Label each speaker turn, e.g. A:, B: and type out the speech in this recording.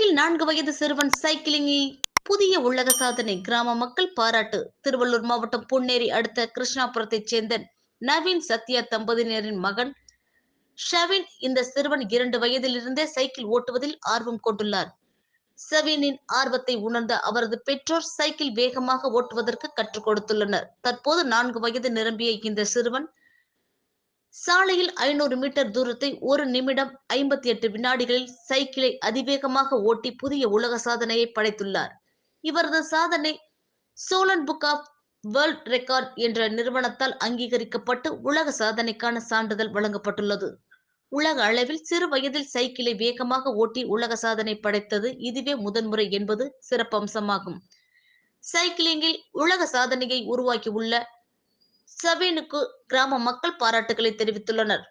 A: சென்னையில் நான்கு வயது சிறுவன் சைக்கிளிங்கில் புதிய உலக சாதனை கிராம மக்கள் பாராட்டு. திருவள்ளூர் மாவட்டம் பொன்னேரி அடுத்த கிருஷ்ணாபுரத்தைச் சேர்ந்த நவீன் சத்யா தம்பதியினரின் மகன் ஷவின் இந்த சிறுவன் இரண்டு வயதிலிருந்தே சைக்கிள் ஓட்டுவதில் ஆர்வம் கொண்டுள்ளார். சவீனின் ஆர்வத்தை உணர்ந்த அவரது பெற்றோர் சைக்கிள் வேகமாக ஓட்டுவதற்கு கற்றுக் கொடுத்துள்ளனர். தற்போது நான்கு வயது நிரம்பிய இந்த சிறுவன் சாலையில் ஐநூறு மீட்டர் தூரத்தை ஒரு நிமிடம் ஐம்பத்தி எட்டு வினாடிகளில் சைக்கிளை அதிவேகமாக ஓட்டி புதிய உலக சாதனையை படைத்துள்ளார். இவரது சாதனை Sholan book of world record என்ற நிறுவனத்தால் அங்கீகரிக்கப்பட்டு உலக சாதனைக்கான சான்றிதழ் வழங்கப்பட்டுள்ளது. உலக அளவில் சிறு வயதில் சைக்கிளை வேகமாக ஓட்டி உலக சாதனை படைத்தது இதுவே முதன்முறை என்பது சிறப்பம்சமாகும். சைக்கிளிங்கில் உலக சாதனையை உருவாக்கியுள்ள உள்ள சவேனுக்கு கிராம மக்கள் பாராட்டுகளை தெரிவித்துள்ளனர்.